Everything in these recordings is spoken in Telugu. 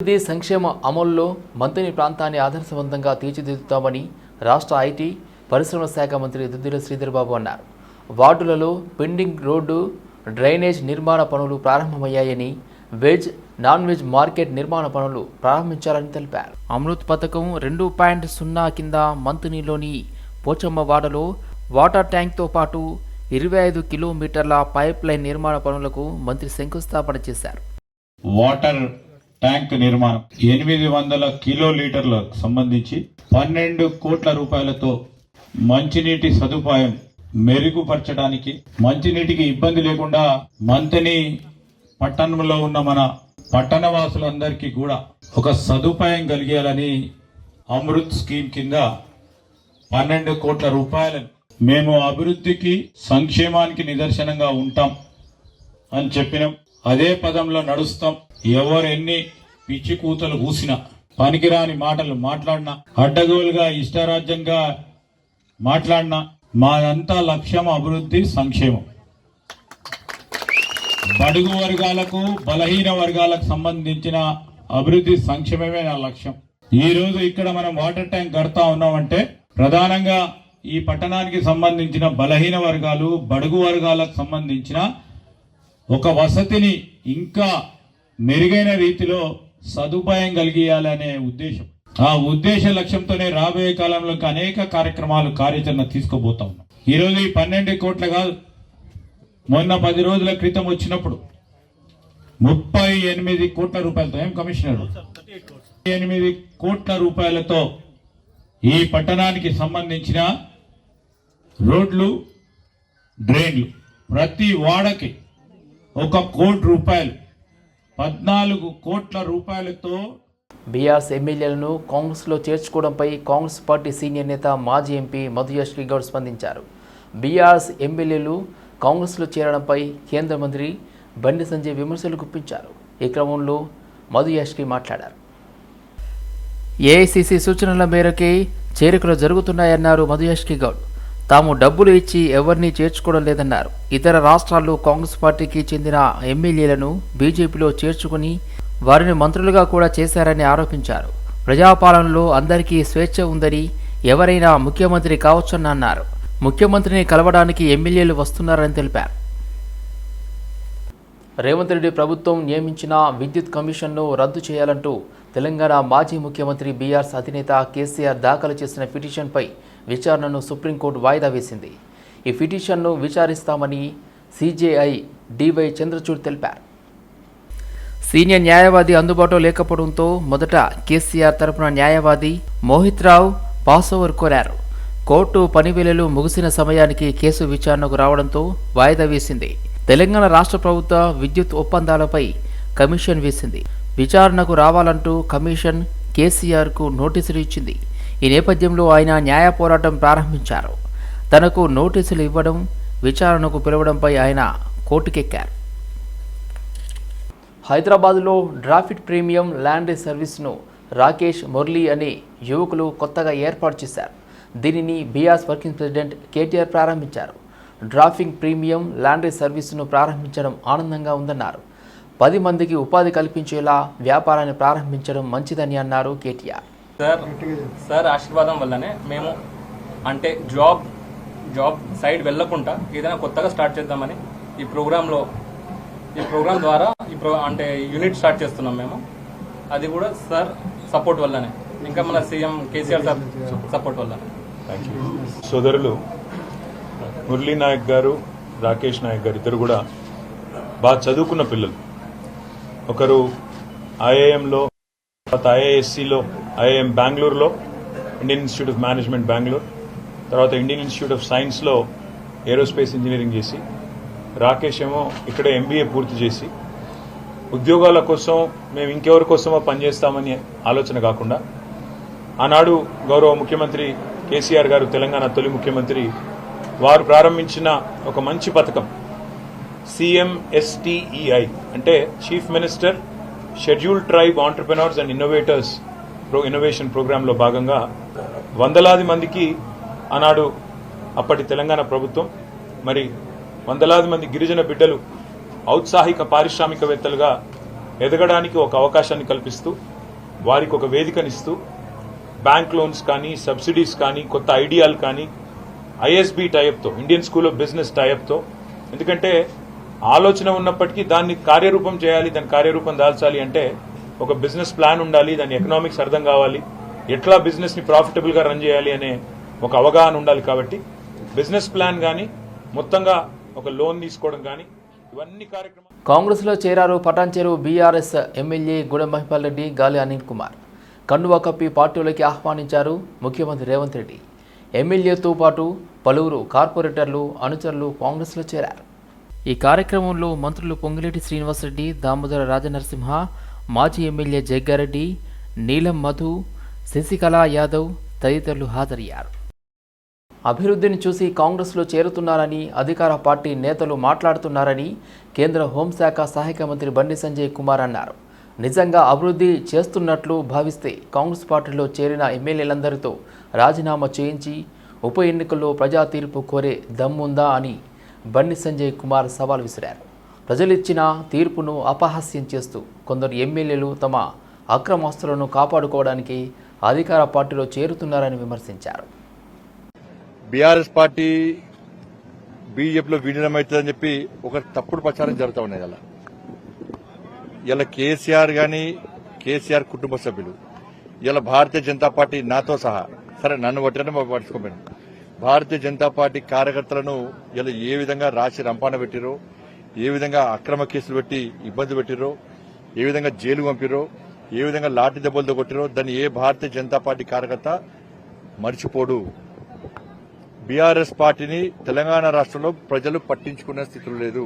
అభివృద్ధి సంక్షేమ అమలులో మంత్రి ప్రాంతాన్ని ఆదర్శవంతంగా తీర్చిదిద్దుతామని రాష్ట్ర ఐటీ పరిశ్రమల శాఖ మంత్రి దుద్దిల శ్రీధర్బాబు అన్నారు. వార్డులలో పెండింగ్ రోడ్డు డ్రైనేజ్ నిర్మాణ పనులు ప్రారంభమయ్యాయని వెజ్ నాన్ వెజ్ మార్కెట్ నిర్మాణ పనులు ప్రారంభించాలని తెలిపారు. అమృత్ పథకం రెండు పాయింట్ సున్నా కింద మంతునిలోని పోచమ్మ వాడలో వాటర్ ట్యాంక్తో పాటు ఇరవై ఐదు కిలోమీటర్ల పైప్ లైన్ నిర్మాణ పనులకు మంత్రి శంకుస్థాపన చేశారు. వాటర్ ట్యాంక్ నిర్మాణం. ఎనిమిది వందల కిలో లీటర్లకు సంబంధించి పన్నెండు కోట్ల రూపాయలతో మంచినీటి సదుపాయం మెరుగుపరచడానికి మంచినీటికి ఇబ్బంది లేకుండా మంతని పట్టణంలో ఉన్న మన పట్టణ వాసులందరికీ కూడా ఒక సదుపాయం కలిగేయాలని అమృత్ స్కీమ్ కింద పన్నెండు కోట్ల రూపాయలను మేము అభివృద్ధికి సంక్షేమానికి నిదర్శనంగా ఉంటాం అని చెప్పినాం. అదే పదంలో నడుస్తాం. ఎవరు ఎన్ని పిచ్చి కూతలు కూసినా పనికిరాని మాటలు మాట్లాడినా అడ్డగోలుగా ఇష్టారాజ్యంగా మాట్లాడినా మాదంతా లక్ష్యం అభివృద్ధి సంక్షేమం. బడుగు వర్గాలకు బలహీన వర్గాలకు సంబంధించిన అభివృద్ధి సంక్షేమమే నా లక్ష్యం. ఈ రోజు ఇక్కడ మనం వాటర్ ట్యాంక్ కడతా ఉన్నామంటే ప్రధానంగా ఈ పట్టణానికి సంబంధించిన బలహీన వర్గాలు బడుగు వర్గాలకు సంబంధించిన ఒక వసతిని ఇంకా మెరుగైన రీతిలో సదుపాయం కలిగియాలనే ఉద్దేశం. ఆ ఉద్దేశ లక్ష్యంతోనే రాబోయే కాలంలో అనేక కార్యక్రమాలు కార్యాచరణ తీసుకోబోతా ఉన్నాం. ఈరోజు ఈ పన్నెండు కోట్ల కాదు మొన్న పది రోజుల క్రితం వచ్చినప్పుడు ముప్పై ఎనిమిది కోట్ల రూపాయలతో ఏం కమిషనర్? ఎనిమిది కోట్ల రూపాయలతో ఈ పట్టణానికి సంబంధించిన రోడ్లు డ్రైన్లు ప్రతి వాడకి ఒక కోటి రూపాయలు. పద్నాలుగు కోట్ల రూపాయలతో బీఆర్ఎస్ ఎమ్మెల్యేలను కాంగ్రెస్లో చేర్చుకోవడంపై కాంగ్రెస్ పార్టీ సీనియర్ నేత మాజీ ఎంపీ మధుయశ్రీ గౌడ్ స్పందించారు. బీఆర్ఎస్ ఎమ్మెల్యేలు కాంగ్రెస్లో చేరడంపై కేంద్ర మంత్రి బండి సంజయ్ విమర్శలు గుప్పించారు. ఈ క్రమంలో మధుయశ్రీ మాట్లాడారు. ఏఐసిసి సూచనల మేరకే చేరికలు జరుగుతున్నాయన్నారు మధుయశ్రీ గౌడ్ తాము డబ్బులు ఇచ్చి ఎవరిని చేర్చుకోవడం లేదన్నారు. ఇతర రాష్ట్రాల్లో కాంగ్రెస్ పార్టీకి చెందిన ఎమ్మెల్యేలను బీజేపీలో చేర్చుకుని వారిని మంత్రులుగా కూడా చేశారని ఆరోపించారు. ప్రజాపాలనలో అందరికీ స్వేచ్ఛ ఉందని ఎవరైనా ముఖ్యమంత్రి కావచ్చని అన్నారు. ముఖ్యమంత్రిని కలవడానికి ఎమ్మెల్యేలు వస్తున్నారని తెలిపారు. రేవంత్ రెడ్డి ప్రభుత్వం నియమించిన విద్యుత్ కమిషన్ను రద్దు చేయాలంటూ తెలంగాణ మాజీ ముఖ్యమంత్రి బీఆర్ అధినేత కేసీఆర్ దాఖలు చేసిన పిటిషన్పై విచారణను సుప్రీంకోర్టు వాయిదా వేసింది. ఈ పిటిషన్ను విచారిస్తామని సిజేఐ డివై చంద్రచూడ్ తెలిపారు. సీనియర్ న్యాయవాది అందుబాటులో లేకపోవడంతో మొదట కేసీఆర్ తరపున న్యాయవాది మోహిత్ రావు పాస్ ఓవర్ కోరారు. కోర్టు పనివేళలు ముగిసిన సమయానికి కేసు విచారణకు రావడంతో వాయిదా వేసింది. తెలంగాణ రాష్ట్ర ప్రభుత్వ విద్యుత్ ఒప్పందాలపై కమిషన్ వేసింది. విచారణకు రావాలంటూ కమిషన్ కేసీఆర్కు నోటీసులు ఇచ్చింది. ఈ నేపథ్యంలో ఆయన న్యాయ పోరాటం ప్రారంభించారు. తనకు నోటీసులు ఇవ్వడం విచారణకు పిలవడంపై ఆయన కోర్టుకెక్కారు. హైదరాబాద్లో డ్రాఫిట్ ప్రీమియం ల్యాండ్ సర్వీస్ను రాకేష్ మురళి అనే యువకులు కొత్తగా ఏర్పాటు చేశారు. దీనిని బీఆర్స్ వర్కింగ్ ప్రెసిడెంట్ కేటీఆర్ ప్రారంభించారు. డ్రాఫింగ్ ప్రీమియం ల్యాండ్రీ సర్వీసును ప్రారంభించడం ఆనందంగా ఉందన్నారు. పది మందికి ఉపాధి కల్పించేలా వ్యాపారాన్ని ప్రారంభించడం మంచిదని అన్నారు కేటీఆర్. సార్ సార్ ఆశీర్వాదం వల్లనే మేము అంటే జాబ్ జాబ్ సైడ్ వెళ్ళకుండా ఏదైనా కొత్తగా స్టార్ట్ చేద్దామని ఈ ప్రోగ్రాంలో ఈ ప్రోగ్రాం ద్వారా ఈ ప్రో అంటే యూనిట్ స్టార్ట్ చేస్తున్నాం మేము. అది కూడా సార్ సపోర్ట్ వల్లనే. ఇంకా మన సీఎం కేసీఆర్ సార్ సపోర్ట్ వల్లనే. సోదరులు మురళీ నాయక్ గారు రాకేష్ నాయక్ గారు ఇద్దరు కూడా బాగా చదువుకున్న పిల్లలు. ఒకరు ఐఏఎంలో తర్వాత ఐఏఎస్సిలో ఐఐఎం బెంగళూరులో Indian Institute of Management Bengaluru తర్వాత ఇండియన్ ఇన్స్టిట్యూట్ ఆఫ్ సైన్స్లో ఏరోస్పేస్ ఇంజనీరింగ్ చేసి రాకేష్ ఏమో ఇక్కడే ఎంబీఏ పూర్తి చేసి ఉద్యోగాల కోసం మేము ఇంకెవరి కోసమో పనిచేస్తామని ఆలోచన కాకుండా ఆనాడు గౌరవ ముఖ్యమంత్రి కేసీఆర్ గారు తెలంగాణ తొలి ముఖ్యమంత్రి వారు ప్రారంభించిన ఒక మంచి పథకం సిఎంఎస్టిఈఐ అంటే chief minister schedule tribe entrepreneurs and innovators pro innovation ప్రోగ్రాంలో భాగంగా వందలాది మందికి ఆనాడు అప్పటి తెలంగాణ ప్రభుత్వం మరి వందలాది మంది గిరిజన బిడ్డలు ఔత్సాహిక పారిశ్రామికవేత్తలుగా ఎదగడానికి ఒక అవకాశాన్ని కల్పిస్తూ వారికి ఒక వేదికనిస్తూ బ్యాంక్ లోన్స్ కానీ సబ్సిడీస్ కానీ కొత్త ఐడియాలు కానీ ఐఎస్బి టైప్తో ఇండియన్ స్కూల్ ఆఫ్ బిజినెస్ టైప్తో ఎందుకంటే ఆలోచన ఉన్నప్పటికీ దాన్ని కార్యరూపం చేయాలి దాని కార్యరూపం దాల్చాలి అంటే ఒక బిజినెస్ ప్లాన్ ఉండాలి దాని ఎకనామిక్స్ అర్థం కావాలి ఎట్లా బిజినెస్ని ప్రాఫిటబుల్గా రన్ చేయాలి అనే ఒక అవగాహన ఉండాలి కాబట్టి బిజినెస్ ప్లాన్ కానీ మొత్తంగా ఒక లోన్ తీసుకోవడం కానీ ఇవన్నీ కార్యక్రమాలు కాంగ్రెస్లో చేరారు పటాన్చెరు బీఆర్ఎస్ ఎమ్మెల్యే గూడెం మహిపాల్ రెడ్డి గాలి అనిల్ కుమార్. కండువా కప్పి పార్టీలోకి ఆహ్వానించారు ముఖ్యమంత్రి రేవంత్ రెడ్డి. ఎమ్మెల్యేతో పాటు పలువురు కార్పొరేటర్లు అనుచరులు కాంగ్రెస్లో చేరారు. ఈ కార్యక్రమంలో మంత్రులు పొంగిరెడ్డి శ్రీనివాసరెడ్డి దామోదర రాజనరసింహ మాజీ ఎమ్మెల్యే జగ్గారెడ్డి నీలం మధు శశికళ యాదవ్ తదితరులు హాజరయ్యారు. అభివృద్ధిని చూసి కాంగ్రెస్లో చేరుతున్నారని అధికార పార్టీ నేతలు మాట్లాడుతున్నారని కేంద్ర హోంశాఖ సహాయక మంత్రి బండి సంజయ్ కుమార్ అన్నారు. నిజంగా అభివృద్ధి చేస్తున్నట్లు భావిస్తే కాంగ్రెస్ పార్టీలో చేరిన ఎమ్మెల్యేలందరితో రాజీనామా చేయించి ఉప ఎన్నికల్లో ప్రజా తీర్పు కోరే దమ్ముందా అని బండి సంజయ్ కుమార్ సవాల్ విసిరారు. ప్రజలిచ్చిన తీర్పును అపహాస్యం చేస్తూ కొందరు ఎమ్మెల్యేలు తమ అక్రమాస్తులను కాపాడుకోవడానికి అధికార పార్టీలో చేరుతున్నారని విమర్శించారు. బీఆర్ఎస్ పార్టీ బీజేపీలో విలీనం అవుతుందని చెప్పి ఒక తప్పుడు ప్రచారం జరుగుతూ ఉన్నాయి అలా ఇలా కేసీఆర్ గాని కేసీఆర్ కుటుంబ సభ్యులు ఇలా భారతీయ జనతా పార్టీ నాతో సహా సరే నన్ను పట్టిన పట్టుకోపోయాను భారతీయ జనతా పార్టీ కార్యకర్తలను ఇలా ఏ విధంగా రాసి రంపాన పెట్టిరో ఏ విధంగా అక్రమ కేసులు పెట్టి ఇబ్బంది పెట్టిరో ఏ విధంగా జైలు పంపిరో ఏ విధంగా లాఠీ దెబ్బలతో కొట్టిరో దాన్ని ఏ భారతీయ జనతా పార్టీ కార్యకర్త మర్చిపోడు. బీఆర్ఎస్ పార్టీని తెలంగాణ రాష్ట్రంలో ప్రజలు పట్టించుకునే స్థితిలో లేదు.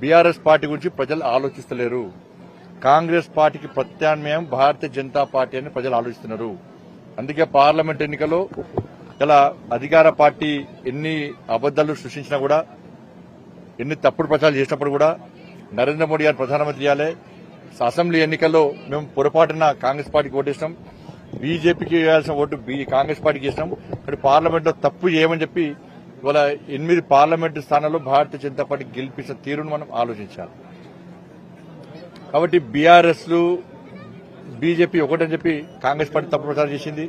బీఆర్ఎస్ పార్టీ గురించి ప్రజలు ఆలోచిస్తలేరు. కాంగ్రెస్ పార్టీకి ప్రత్యామ్నాయం భారతీయ జనతా పార్టీ అని ప్రజలు ఆలోచిస్తున్నారు. అందుకే పార్లమెంట్ ఎన్నికలో ఇలా అధికార పార్టీ ఎన్ని అబద్దాలు సృష్టించినా కూడా ఎన్ని తప్పుడు ప్రచారాలు చేసినప్పుడు కూడా నరేంద్ర మోడీ గారు ప్రధానమంత్రి చేయాలి అసెంబ్లీ ఎన్నికల్లో మేము పొరపాటున కాంగ్రెస్ పార్టీకి ఓటేసినాం. బీజేపీకి వేయాల్సిన ఓటు బీ కాంగ్రెస్ పార్టీకి ఇస్తాం మరి పార్లమెంట్లో తప్పు చేయమని చెప్పి ఇవాళ ఎనిమిది పార్లమెంటు స్థానాల్లో భారతీయ జనతా పార్టీ గెలిపించిన తీరును మనం ఆలోచించాలి. కాబట్టి బీఆర్ఎస్ బీజేపీ ఒకటని చెప్పి కాంగ్రెస్ పార్టీ తప్పు ప్రచారం చేసింది.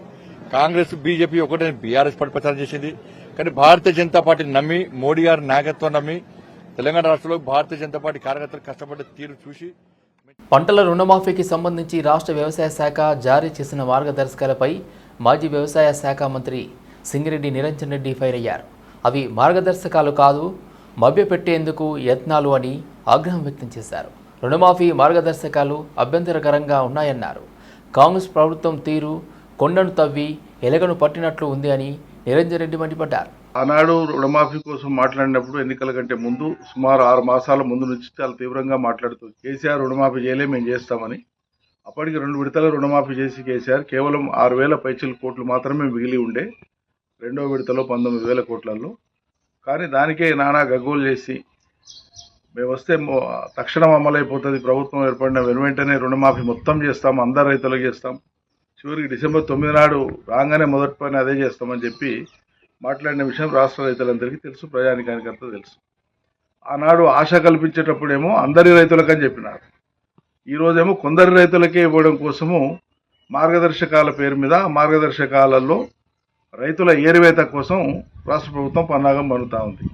కాంగ్రెస్ బీజేపీ ఒకటని బీఆర్ఎస్ పార్టీ ప్రచారం చేసింది. కానీ భారతీయ జనతా పార్టీని నమ్మి మోడీ గారి నాయకత్వం నమ్మి తెలంగాణ రాష్ట్రంలో భారతీయ జనతా పార్టీ కార్యకర్తలు కష్టపడ్డ తీరు చూసి పంటల రుణమాఫీకి సంబంధించి రాష్ట్ర వ్యవసాయ శాఖ జారీ చేసిన మార్గదర్శకాలపై మాజీ వ్యవసాయ శాఖ మంత్రి సింగిరెడ్డి నిరంజన్ రెడ్డి ఫైర్ అయ్యారు. అవి మార్గదర్శకాలు కాదు మభ్యపెట్టేందుకు యత్నాలు అని ఆగ్రహం వ్యక్తం చేశారు. రుణమాఫీ మార్గదర్శకాలు అభ్యంతరకరంగా ఉన్నాయన్నారు. కాంగ్రెస్ ప్రభుత్వం తీరు కొండను తవ్వి ఎలగను పట్టినట్లు ఉంది అని నిరంజన్ రెడ్డి మండిపడ్డారు. ఆనాడు రుణమాఫీ కోసం మాట్లాడినప్పుడు ఎన్నికల కంటే ముందు సుమారు ఆరు మాసాల ముందు నుంచి చాలా తీవ్రంగా మాట్లాడుతూ కేసీఆర్ రుణమాఫీ చేయలే మేము చేస్తామని. అప్పటికి రెండు విడతల రుణమాఫీ చేసి కేసీఆర్ కేవలం ఆరు వేల పైచల కోట్లు మాత్రమే మిగిలి ఉండే రెండో విడతలో పంతొమ్మిది వేల కోట్లలో కానీ దానికే నానా గగ్గోలు చేసి మేము వస్తే తక్షణం అమలైపోతుంది ప్రభుత్వం ఏర్పడిన వెను వెంటనే రుణమాఫీ మొత్తం చేస్తాం అందరు రైతులకు చేస్తాం. చివరికి డిసెంబర్ తొమ్మిది నాడు రాగానే మొదటి పని అదే చేస్తామని చెప్పి మాట్లాడిన విషయం రాష్ట్ర రైతులందరికీ తెలుసు ప్రజానికానికి అంతా తెలుసు. ఆనాడు ఆశ కల్పించేటప్పుడేమో అందరి రైతులకని చెప్పినారు. ఈరోజేమో కొందరి రైతులకే ఇవ్వడం కోసము మార్గదర్శకాల పేరు మీద మార్గదర్శకాలలో రైతుల ఏరివేత కోసం రాష్ట్ర ప్రభుత్వం పన్నాగం పనుతూ ఉంది.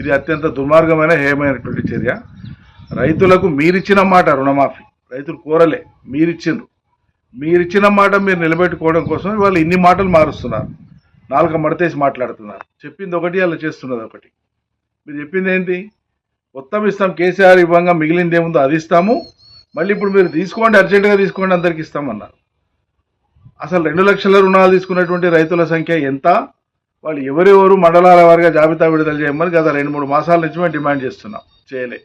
ఇది అత్యంత దుర్మార్గమైన హేయమైనటువంటి చర్య. రైతులకు మీరిచ్చిన మాట రుణమాఫీ. రైతులు కోరలే మీరిచ్చిండ్రు. మీరిచ్చిన మాట మీరు నిలబెట్టుకోవడం కోసం వాళ్ళు ఇన్ని మాటలు మారుస్తున్నారు. నాలుక మడతేసి మాట్లాడుతున్నారు. చెప్పింది ఒకటి అలా చేస్తున్నది ఒకటి. మీరు చెప్పింది ఏంటి? మొత్తం ఇస్తాం కేసీఆర్ ఇవ్వంగా మిగిలింది ఏముందో అది ఇస్తాము. మళ్ళీ ఇప్పుడు మీరు తీసుకోండి అర్జెంటుగా తీసుకోండి అందరికి ఇస్తామన్నారు. అసలు రెండు లక్షల రుణాలు తీసుకున్నటువంటి రైతుల సంఖ్య ఎంత? వాళ్ళు ఎవరెవరు మండలాల వారిగా జాబితా విడుదల చేయమని గత రెండు మూడు మాసాల నుంచి మేము డిమాండ్ చేస్తున్నాం. చేయలే.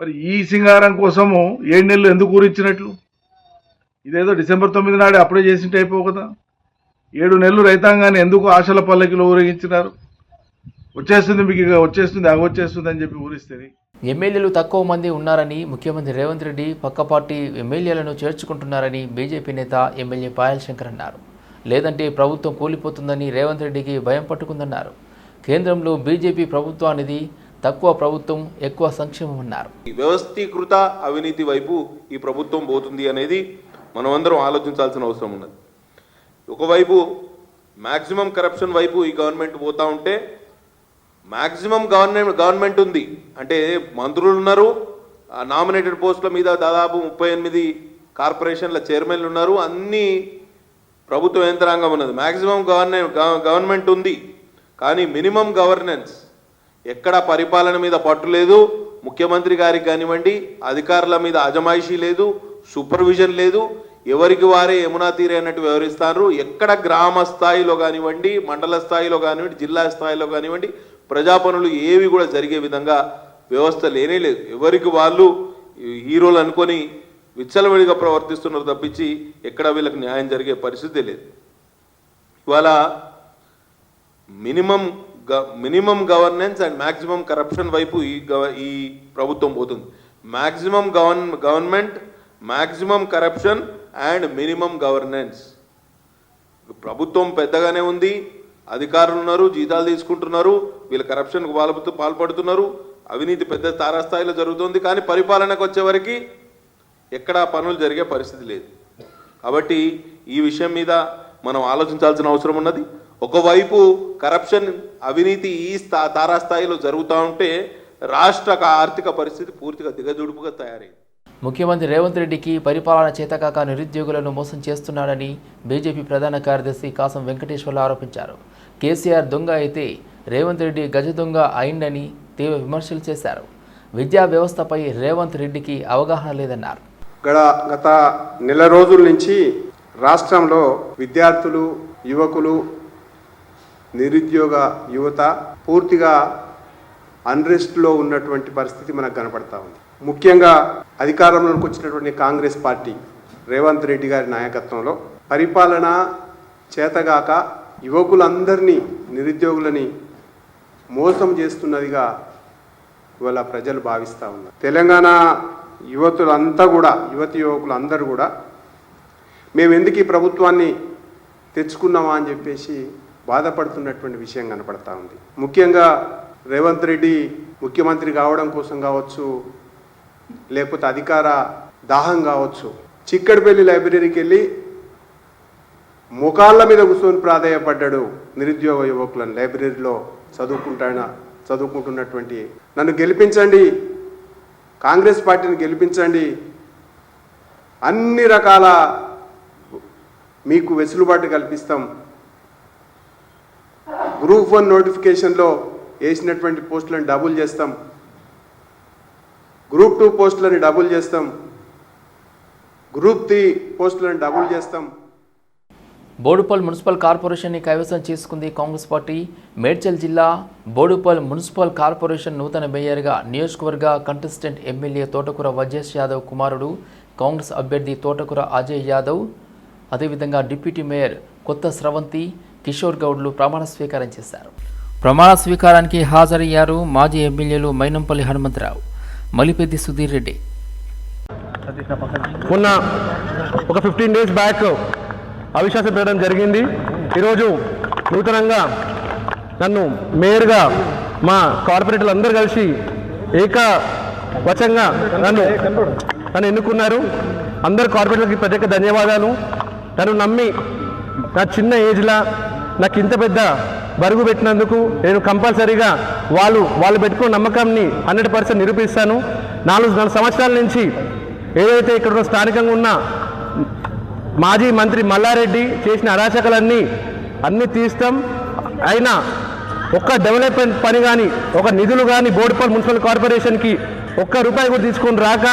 మరి ఈ సింగారం కోసము ఏడు నెలలు ఎందుకు ఊరించినట్లు ఇదేదో డిసెంబర్ తొమ్మిది నాడు అప్లై చేసింటే అయిపోవు కదా. ఏడు నెలలు రైతాంగాన్ని ఎందుకు ఆశల పల్లకిలో ఊరేగించినారు? వచ్చేస్తుంది మీకు ఇక వచ్చేస్తుంది అవి వచ్చేస్తుంది అని చెప్పి ఊరిస్తుంది ఎమ్మెల్యేలు తక్కువ మంది ఉన్నారని ముఖ్యమంత్రి రేవంత్ రెడ్డి పక్క పార్టీ ఎమ్మెల్యేలను చేర్చుకుంటున్నారని బీజేపీ నేత ఎమ్మెల్యే పాయల్ శంకర్ అన్నారు. లేదంటే ప్రభుత్వం కూలిపోతుందని రేవంత్ రెడ్డికి భయం పట్టుకుందన్నారు. కేంద్రంలో బీజేపీ ప్రభుత్వానిది తక్కువ ప్రభుత్వం ఎక్కువ సంక్షేమం అన్నారు. వ్యవస్థీకృత అవినీతి వైపు ఈ ప్రభుత్వం పోతుంది అనేది మనమందరం ఆలోచించాల్సిన అవసరం ఉన్నది. ఒకవైపు మ్యాక్సిమం కరప్షన్ వైపు ఈ గవర్నమెంట్ పోతా ఉంటే మ్యాక్సిమం గవర్నమెంట్ గవర్నమెంట్ ఉంది. అంటే మంత్రులు ఉన్నారు నామినేటెడ్ పోస్టుల మీద దాదాపు ముప్పై ఎనిమిది కార్పొరేషన్ల చైర్మన్లు ఉన్నారు అన్ని ప్రభుత్వ యంత్రాంగం ఉన్నది. మ్యాక్సిమం గవర్నమెంట్ గవర్నమెంట్ ఉంది కానీ మినిమం గవర్నెన్స్ ఎక్కడ పరిపాలన మీద పట్టు లేదు ముఖ్యమంత్రి గారికి కానివ్వండి అధికారుల మీద అజమాయిషీ లేదు సూపర్విజన్ లేదు ఎవరికి వారే యమునా తీరే అన్నట్టు వ్యవహరిస్తారు ఎక్కడ గ్రామ స్థాయిలో కానివ్వండి మండల స్థాయిలో కానివ్వండి జిల్లా స్థాయిలో కానివ్వండి ప్రజా పనులు ఏవి కూడా జరిగే విధంగా వ్యవస్థ లేనే లేదు. ఎవరికి వాళ్ళు హీరోలు అనుకొని విచ్చలవిడిగా ప్రవర్తిస్తున్నారు తప్పించి ఎక్కడ వీళ్ళకి న్యాయం జరిగే పరిస్థితి లేదు. ఇవాళ మినిమం గ- minimum governance and maximum corruption వైపు ఈ గవ ఈ ప్రభుత్వం పోతుంది. Maximum గవర్న government maximum corruption and minimum governance. ప్రభుత్వం పెద్దగానే ఉంది అధికారులు ఉన్నారు జీతాలు తీసుకుంటున్నారు వీళ్ళు కరప్షన్కు పాల్పడుతూ పాల్పడుతున్నారు. అవినీతి పెద్ద తారాస్థాయిలో జరుగుతుంది కానీ పరిపాలనకు వచ్చేవరకు ఎక్కడా పనులు జరిగే పరిస్థితి లేదు. కాబట్టి ఈ విషయం మీద మనం ఆలోచించాల్సిన అవసరం ఉన్నది. ఒకవైపు కరప్షన్ అవినీతి ఈ స్థా తారాస్థాయిలో జరుగుతూ ఉంటే రాష్ట్ర ఆర్థిక పరిస్థితి పూర్తిగా దిగజుడుపుగా తయారైంది. ముఖ్యమంత్రి రేవంత్ రెడ్డికి పరిపాలన చేతకాక నిరుద్యోగులను మోసం చేస్తున్నాడని బీజేపీ ప్రధాన కార్యదర్శి కాసం వెంకటేశ్వర్లు ఆరోపించారు. కేసీఆర్ దొంగ అయితే రేవంత్ రెడ్డి గజ దొంగ అయిందని తీవ్ర విమర్శలు చేశారు. విద్యా వ్యవస్థపై రేవంత్ రెడ్డికి అవగాహన లేదన్నారు. గడ గత నెల రోజుల నుంచి రాష్ట్రంలో విద్యార్థులు యువకులు నిరుద్యోగ యువత పూర్తిగా అన్రెస్ట్లో ఉన్నటువంటి పరిస్థితి మనకు కనపడతా ఉంది. ముఖ్యంగా అధికారంలోకి వచ్చినటువంటి కాంగ్రెస్ పార్టీ రేవంత్ రెడ్డి గారి నాయకత్వంలో పరిపాలన చేతగాక యువకులందరినీ నిరుద్యోగులని మోసం చేస్తున్నదిగా ఇవాళ ప్రజలు భావిస్తూ ఉన్నారు. తెలంగాణ యువతులంతా కూడా యువతి యువకులు అందరూ కూడా మేము ఎందుకు ఈ ప్రభుత్వాన్ని తెచ్చుకున్నామా అని చెప్పేసి బాధపడుతున్నటువంటి విషయం కనపడతా ఉంది. ముఖ్యంగా రేవంత్ రెడ్డి ముఖ్యమంత్రి కావడం కోసం కావచ్చు లేకపోతే అధికార దాహం కావచ్చు. చిక్కడపల్లి లైబ్రరీకి వెళ్ళి ముఖాళ్ళ మీద కూర్చొని ప్రాధాయపడ్డాడు నిరుద్యోగ యువకులను లైబ్రరీలో చదువుకుంటాన చదువుకుంటున్నటువంటి. నన్ను గెలిపించండి కాంగ్రెస్ పార్టీని గెలిపించండి. అన్ని రకాల మీకు వెసులుబాటు కల్పిస్తాం. గ్రూప్ వన్ నోటిఫికేషన్లో వేసినటువంటి పోస్టులను డబుల్ చేస్తాం. గ్రూప్ టూ పోస్టులని డబుల్ చేస్తాం. గ్రూప్ త్రీ పోస్టులను డబుల్ చేస్తాం. బోడుపల్ మున్సిపల్ కార్పొరేషన్ని కైవసం చేసుకుంది కాంగ్రెస్ పార్టీ. మేడ్చల్ జిల్లా బోడుపల్ మున్సిపల్ కార్పొరేషన్ నూతన మేయర్గా నియోజకవర్గ కంటెస్టెంట్ ఎమ్మెల్యే తోటకూర వజేష్ యాదవ్ కుమారుడు కాంగ్రెస్ అభ్యర్థి తోటకూర అజయ్ యాదవ్ అదేవిధంగా డిప్యూటీ మేయర్ కొత్త స్రవంతి కిషోర్ గౌడ్లు ప్రమాణ స్వీకారం చేశారు. ప్రమాణ స్వీకారానికి హాజరయ్యారు మాజీ ఎమ్మెల్యేలు మైనంపల్లి హనుమంతరావు. మలిపెద్ది సుధీర్ రెడ్డి. మొన్న ఒక ఫిఫ్టీన్ డేస్ బ్యాక్ అవిశ్వాసం పెట్టడం జరిగింది. ఈరోజు నూతనంగా నన్ను మేయర్గా మా కార్పొరేటర్లు అందరూ కలిసి ఏకవచంగా నన్ను నన్ను ఎన్నుకున్నారు. అందరు కార్పొరేటర్లకి ప్రత్యేక ధన్యవాదాలు. నన్ను నమ్మి నా చిన్న ఏజ్లా నాకు ఇంత పెద్ద బరుగు పెట్టినందుకు నేను కంపల్సరీగా వాళ్ళు వాళ్ళు పెట్టుకున్న నమ్మకాన్ని హండ్రెడ్ పర్సెంట్ నిరూపిస్తాను. నాలుగు నాలుగు సంవత్సరాల నుంచి ఏదైతే ఇక్కడ ఉన్న స్థానికంగా ఉన్న మాజీ మంత్రి మల్లారెడ్డి చేసిన అరాచకలన్నీ అన్నీ తీస్తాం. అయినా ఒక్క డెవలప్మెంట్ పని కానీ ఒక నిధులు కానీ బోడిపల్లి మున్సిపల్ కార్పొరేషన్కి ఒక్క రూపాయి కూడా తీసుకొని రాక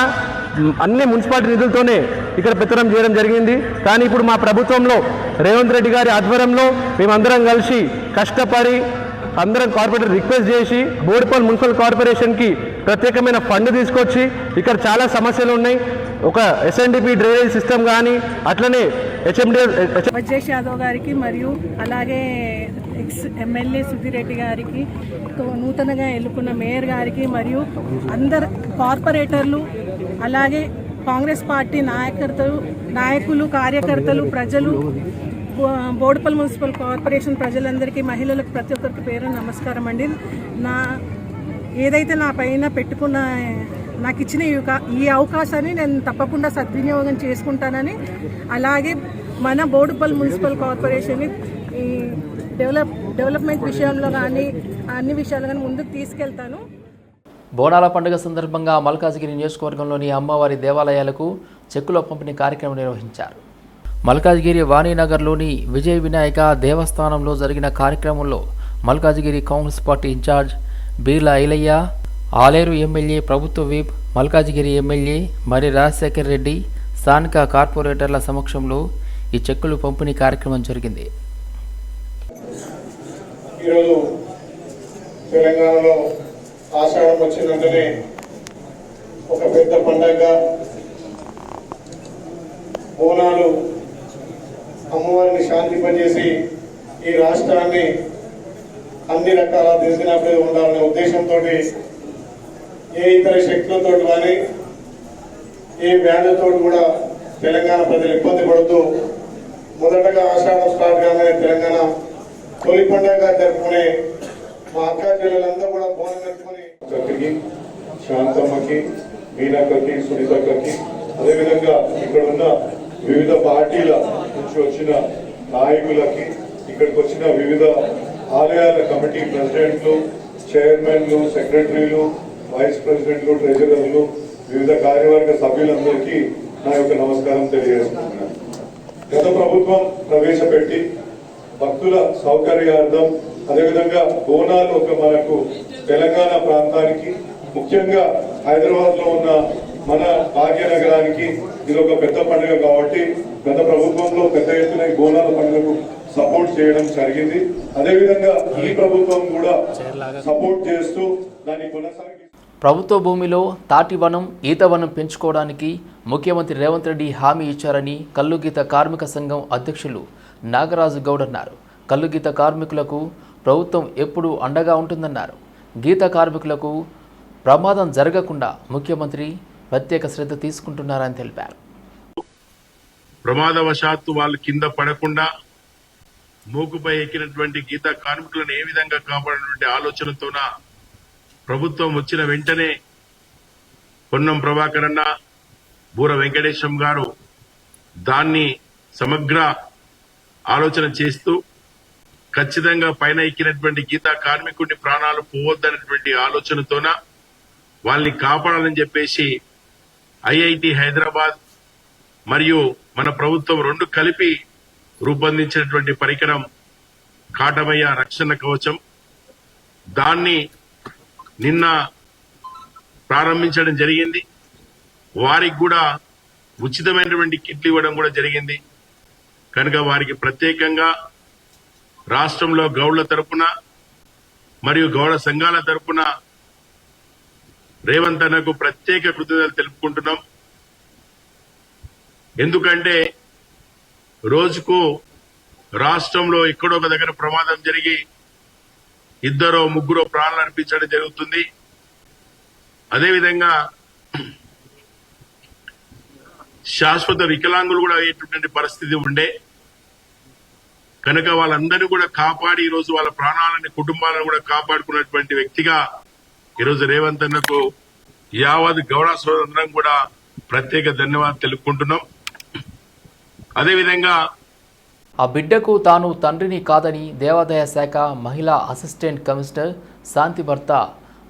అన్ని మున్సిపాలిటీ నిధులతోనే ఇక్కడ పెత్తనం చేయడం జరిగింది. కానీ ఇప్పుడు మా ప్రభుత్వంలో రేవంత్ రెడ్డి గారి ఆధ్వర్యంలో మేమందరం కలిసి కష్టపడి అందరం కార్పొరేటర్ రిక్వెస్ట్ చేసి బోడిపల్లి మున్సిపల్ కార్పొరేషన్కి ప్రత్యేకమైన ఫండ్ తీసుకొచ్చి ఇక్కడ చాలా సమస్యలు ఉన్నాయి. ఒక ఎస్ఎన్డిపి డ్రైనేజ్ సిస్టమ్ కానీ అట్లనే హెచ్ఎండి వజేష్ యాదవ్ గారికి మరియు అలాగే ఎక్స్ ఎమ్మెల్యే సుధీర్ గారికి నూతనగా నూతనంగా ఎన్నుకున్న మేయర్ గారికి మరియు అందరు కార్పొరేటర్లు అలాగే కాంగ్రెస్ పార్టీ నాయకర్తలు నాయకులు కార్యకర్తలు ప్రజలు బోడుపల్లి మున్సిపల్ కార్పొరేషన్ ప్రజలందరికీ మహిళలకు ప్రతి ఒక్కరికి పేరు నమస్కారం అండి. నా ఏదైతే నా పైన పెట్టుకున్న నాకు ఇచ్చిన ఈ ఈ అవకాశాన్ని నేను తప్పకుండా సద్వినియోగం చేసుకుంటానని అలాగే మన బోడుపల్లి మున్సిపల్ కార్పొరేషన్ని ఈ డెవలప్ డెవలప్మెంట్ విషయంలో కానీ అన్ని విషయాలు కానీ ముందుకు తీసుకెళ్తాను. బోనాల పండుగ సందర్భంగా మల్కాజ్గిరి నియోజకవర్గంలోని అమ్మవారి దేవాలయాలకు చెక్కుల పంపిణీ కార్యక్రమం నిర్వహించారు. మల్కాజ్గిరి వాణినగర్లోని విజయ వినాయక దేవస్థానంలో జరిగిన కార్యక్రమంలో Malkajgiri Congress party in-charge Beerla Ilaiah Aler MLA ప్రభుత్వ విప్ మల్కాజ్గిరి ఎమ్మెల్యే మరి రాజశేఖర్ రెడ్డి స్థానిక కార్పొరేటర్ల సమక్షంలో ఈ చెక్కులు పంపిణీ కార్యక్రమం జరిగింది. ఈరోజు తెలంగాణలో ఆషాఢం వచ్చిందంటేనే ఒక పెద్ద పండగ బోనాలు అమ్మవారిని శాంతింపజేసి ఈ రాష్ట్రాన్ని అన్ని రకాల దిశనాభివృద్ధి ఉండాలనే ఉద్దేశంతో ఏ ఇతర శక్తులతో కానీ ఏ వ్యాధులతో కూడా తెలంగాణ ప్రజలు ఇబ్బంది పడుతూ మొదటగా ఆషాఢం స్టార్ట్ కాగానే తెలంగాణ తొలి పండుగగా జరుపుకునే మా అక్క చెల్లెలందరూ కూడా బోనం జరుపుకుని చక్కకి శాంతమ్మకి మీనక్కకి సునీతక్కకి అదేవిధంగా ఇక్కడ ఉన్న వివిధ పార్టీల నుంచి వచ్చిన నాయకులకి ఇక్కడికి వచ్చిన వివిధ ఆలయాల కమిటీ ప్రెసిడెంట్లు చైర్మన్లు సెక్రటరీలు వైస్ ప్రెసిడెంట్లు ట్రెజరర్లు వివిధ కార్యవర్గ సభ్యులందరికీ నా యొక్క నమస్కారం తెలియజేస్తున్నాను. గత ప్రభుత్వం ప్రవేశపెట్టి భక్తుల సౌకర్యార్థం అదేవిధంగా బోనాలు ఒక మనకు తెలంగాణ ప్రాంతానికి ముఖ్యంగా హైదరాబాద్లో ఉన్న మన భాగ్యనగరానికి ఇది ఒక పెద్ద పండుగ కాబట్టి గత ప్రభుత్వంలో పెద్ద ఎత్తున ఈ బోనాల పండుగకు సపోర్ట్ చేయడం జరిగింది. అదేవిధంగా ఈ ప్రభుత్వం కూడా సపోర్ట్ చేస్తూ దాన్ని కొనసాగి ప్రభుత్వ భూమిలో తాటివనం ఈతవనం పెంచుకోవడానికి ముఖ్యమంత్రి రేవంత్ రెడ్డి హామీ ఇచ్చారని కల్లుగీత కార్మిక సంఘం అధ్యక్షులు నాగరాజు గౌడ్ అన్నారు. కల్లుగీత కార్మికులకు ప్రభుత్వం ఎప్పుడూ అండగా ఉంటుందన్నారు. గీత కార్మికులకు ప్రమాదం జరగకుండా ముఖ్యమంత్రి ప్రత్యేక శ్రద్ధ తీసుకుంటున్నారని తెలిపారు. ప్రమాదవశాత్తు వాళ్ళు కింద పడకుండా మూకుపై ఎక్కినటువంటి గీత కార్మికులను ఏ విధంగా కాపాడినటువంటి ఆలోచనతోన ప్రభుత్వం వచ్చిన వెంటనే పొన్నం ప్రభాకర్ అన్న బూర వెంకటేశం గారు దాన్ని సమగ్ర ఆలోచన చేస్తూ ఖచ్చితంగా పైన ఎక్కినటువంటి గీతా కార్మికుడిని ప్రాణాలు పోవద్దనేటువంటి ఆలోచనతోన వాళ్ళని కాపాడాలని చెప్పేసి ఐఐటి హైదరాబాద్ మరియు మన ప్రభుత్వం రెండు కలిపి రూపొందించినటువంటి పరికరం కాటమయ్య రక్షణ కవచం. దాన్ని నిన్న ప్రారంభించడం జరిగింది. వారికి కూడా ఉచితమైనటువంటి కిట్లు ఇవ్వడం కూడా జరిగింది. కనుక వారికి ప్రత్యేకంగా రాష్ట్రంలో గౌడ్ల తరపున మరియు గౌడ సంఘాల తరపున రేవంత్ అన్నకు ప్రత్యేక కృతజ్ఞతలు తెలుపుకుంటున్నాం. ఎందుకంటే రోజుకు రాష్ట్రంలో ఎక్కడో ఒక దగ్గర ప్రమాదం జరిగి ఇద్దరో ముగ్గురో ప్రాణాలు అనిపించడం జరుగుతుంది. అదేవిధంగా శాశ్వత వికలాంగులు కూడా అయ్యేటటువంటి పరిస్థితి ఉండే. కనుక వాళ్ళందరినీ కూడా కాపాడి ఈరోజు రోజు వాళ్ళ ప్రాణాలని కుటుంబాలను కూడా కాపాడుకున్నటువంటి వ్యక్తిగా ఈరోజు రేవంత్ అన్నకు యావత్ గౌడ సోదరం కూడా ప్రత్యేక ధన్యవాదాలు తెలుపుకుంటున్నాం. అదేవిధంగా ఆ బిడ్డకు తాను తండ్రిని కాదని దేవాదాయ శాఖ మహిళా అసిస్టెంట్ కమిషనర్ శాంతి భర్త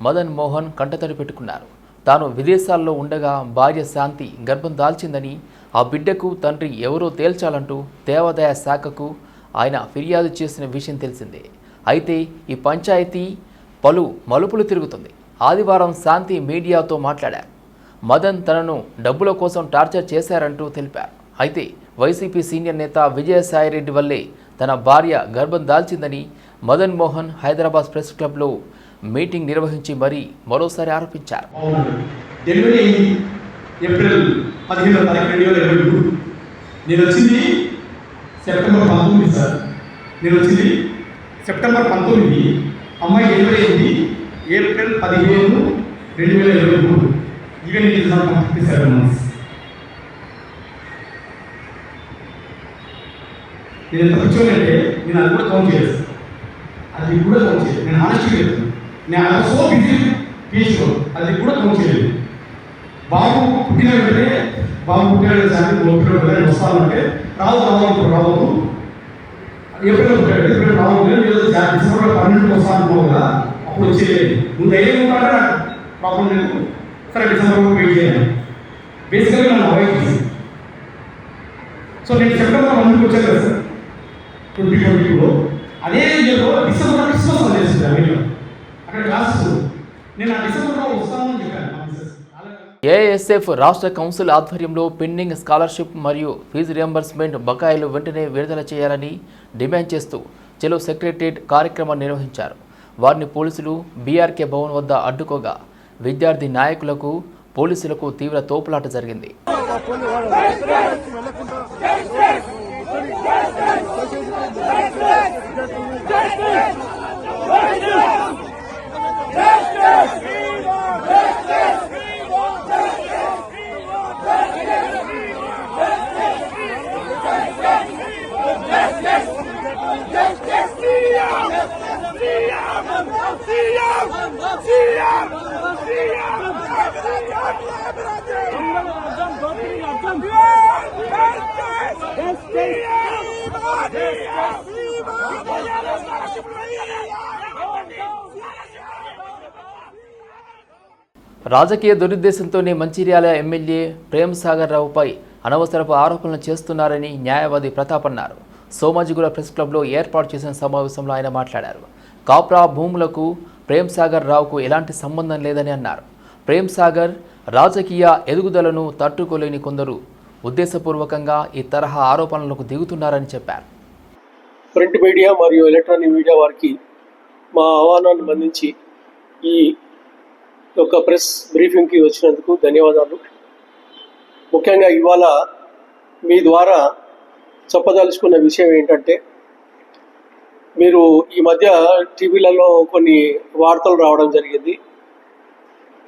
మదన్ మోహన్ కంటతడి పెట్టుకున్నారు. తాను విదేశాల్లో ఉండగా భార్య శాంతి గర్భం దాల్చిందని ఆ బిడ్డకు తండ్రి ఎవరో తేల్చాలంటూ దేవాదాయ శాఖకు ఆయన ఫిర్యాదు చేసిన విషయం తెలిసిందే. అయితే ఈ పంచాయతీ పలు మలుపులు తిరుగుతుంది. ఆదివారం శాంతి మీడియాతో మాట్లాడారు. మదన్ తనను డబ్బుల కోసం టార్చర్ చేశారంటూ తెలిపారు. అయితే వైసీపీ సీనియర్ నేత విజయసాయిరెడ్డి వల్లే తన భార్య గర్భం దాల్చిందని మదన్ మోహన్ హైదరాబాద్ ప్రెస్ క్లబ్లో మీటింగ్ నిర్వహించి మరీ మరోసారి ఆరోపించారు. డెలివరీ ఏప్రిల్ పదిహేను తారీఖు రెండు వేల ఇరవై మూడు నేను వచ్చింది సెప్టెంబర్ పంతొమ్మిది సార్. నేను వచ్చింది సెప్టెంబర్ పంతొమ్మిది. అమ్మాయి డెలివరీ అయింది ఏప్రిల్ పదిహేను రెండు వేల ఇరవై మూడు. Even it is not complete seven months నేను ఎంత కూర్చోనంటే నేను అది కూడా కౌంట్ చేయలేదు. అది కూడా కౌంట్ చేయలేదు. నేను ఆలోచించలేదు నేను అది సో బిజీ పీచుకో అది కూడా కౌంట్ చేయలేదు. బాబు పుట్టిన వెంటనే బాబు పుట్టాడు సార్ పుట్టాడు కదా వస్తానంటే రావు రావు. ఇప్పుడు రావు ఎప్పుడైనా పుట్టాడు ఎప్పుడైనా రావు డిసెంబర్ పన్నెండు వస్తాను అనుకో కదా అప్పుడు వచ్చేది నువ్వు ధైర్యం ఉంటాడా ప్రాబ్లం లేదు సరే డిసెంబర్ వరకు వెయిట్ చేయాలి బేసికల్గా నన్ను అవాయిడ్ చేసి సో నేను సెప్టెంబర్ వన్కి వచ్చాను కదా సార్ ట్వంటీ ట్వంటీలో అదే ఇయర్లో డిసెంబర్ క్రిస్మస్ అని చేస్తుంది అమెరికా అక్కడ క్లాస్ నేను ఆ డిసెంబర్లో వస్తాను అని చెప్పాను ఏఎస్ఎఫ్ రాష్ట్ర కౌన్సిల్ ఆధ్వర్యంలో పెండింగ్ స్కాలర్షిప్ మరియు ఫీజు రియంబర్స్మెంట్ బకాయిలు వెంటనే విడుదల చేయాలని డిమాండ్ చేస్తూ చెలో సెక్రటరియట్ కార్యక్రమం నిర్వహించారు. వారిని పోలీసులు బీఆర్కే భవన్ వద్ద అడ్డుకోగా విద్యార్థి నాయకులకు పోలీసులకు తీవ్ర తోపులాట జరిగింది. రాజకీయ దురుద్దేశంతోనే మంచిర్యాల ఎమ్మెల్యే ప్రేమ్ సాగర్ రావుపై అనవసరపు ఆరోపణలు చేస్తున్నారని న్యాయవాది ప్రతాప్ అన్నారు. సోమాజిగూడ ప్రెస్ క్లబ్లో ఏర్పాటు చేసిన సమావేశంలో ఆయన మాట్లాడారు. కాప్రా భూములకు ప్రేమ్ సాగర్ రావుకు ఎలాంటి సంబంధం లేదని అన్నారు. ప్రేమ్ సాగర్ రాజకీయ ఎదుగుదలను తట్టుకోలేని కొందరు ఉద్దేశపూర్వకంగా ఈ తరహా ఆరోపణలకు దిగుతున్నారని చెప్పారు. ప్రింట్ మీడియా మరియు ఎలక్ట్రానిక్ మీడియా వారికి మా ఆహ్వానాన్ని బంధించి ఈ యొక్క ప్రెస్ బ్రీఫింగ్కి వచ్చినందుకు ధన్యవాదాలు. ముఖ్యంగా ఇవాళ మీ ద్వారా చెప్పదలుచుకున్న విషయం ఏంటంటే మీరు ఈ మధ్య టీవీలలో కొన్ని వార్తలు రావడం జరిగింది.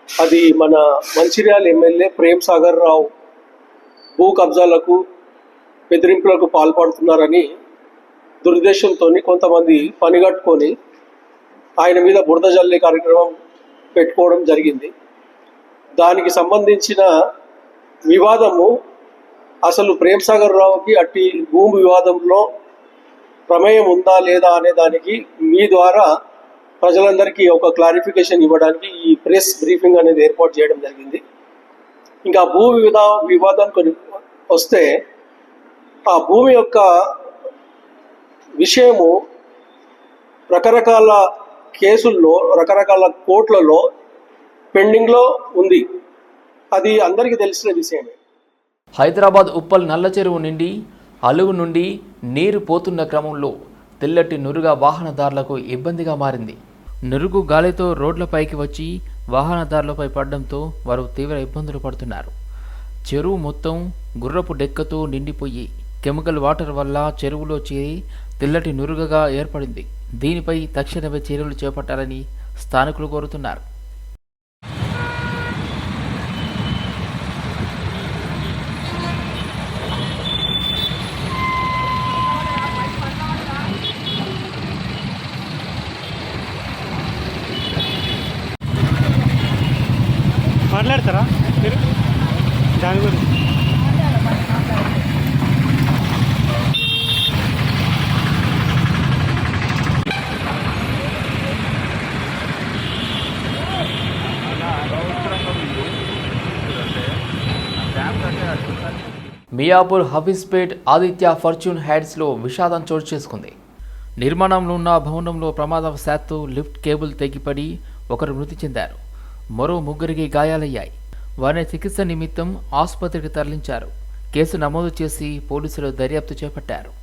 అది మన మంచిర్యాల ఎమ్మెల్యే ప్రేమ్ సాగర్ రావు భూ కబ్జాలకు బెదిరింపులకు పాల్పడుతున్నారని దురుద్దేశంతో కొంతమంది పనిగట్టుకొని ఆయన మీద బురద జల్లే కార్యక్రమం పెట్టుకోవడం జరిగింది. దానికి సంబంధించిన వివాదము అసలు ప్రేమ్ సాగర్ రావుకి అట్టి భూమి వివాదంలో ప్రమేయం ఉందా లేదా అనే దానికి మీ ద్వారా ప్రజలందరికీ ఒక క్లారిఫికేషన్ ఇవ్వడానికి ఈ ప్రెస్ బ్రీఫింగ్ అనేది ఏర్పాటు చేయడం జరిగింది. ఇంకా భూ వివిధ వివాదానికి వస్తే ఆ భూమి యొక్క విషయము రకరకాల కేసుల్లో రకరకాల కోర్టులలో పెండింగ్లో ఉంది. అది అందరికీ తెలిసిన విషయమే. హైదరాబాద్ ఉప్పల్ నల్ల చెరువు నుండి అలువు నుండి నీరు పోతున్న క్రమంలో తెల్లటి నురుగా వాహనదారులకు ఇబ్బందిగా మారింది. నురుగు గాలితో రోడ్లపైకి వచ్చి వాహనదారులపై పడడంతో వారు తీవ్ర ఇబ్బందులు పడుతున్నారు. చెరువు మొత్తం గుర్రపు డెక్కతో నిండిపోయి కెమికల్ వాటర్ వల్ల చెరువులో చేరి తెల్లటి నురుగగా ఏర్పడింది. దీనిపై తక్షణమే చర్యలు చేపట్టాలని స్థానికులు కోరుతున్నారు. మాట్లాడతారా? మీరు? దాని గురించి. మియాపూర్ హఫీస్పేట్ ఆదిత్య ఫార్చ్యూన్ హైట్స్లో విషాదం చోటు చేసుకుంది. నిర్మాణంలో ఉన్న భవనంలో ప్రమాదవశాత్తు లిఫ్ట్ కేబుల్ తెగిపడి ఒకరు మృతి చెందారు. మరో ముగ్గురికి గాయాలయ్యాయి. వారిని చికిత్స నిమిత్తం ఆసుపత్రికి తరలించారు. కేసు నమోదు చేసి పోలీసులు దర్యాప్తు చేపట్టారు.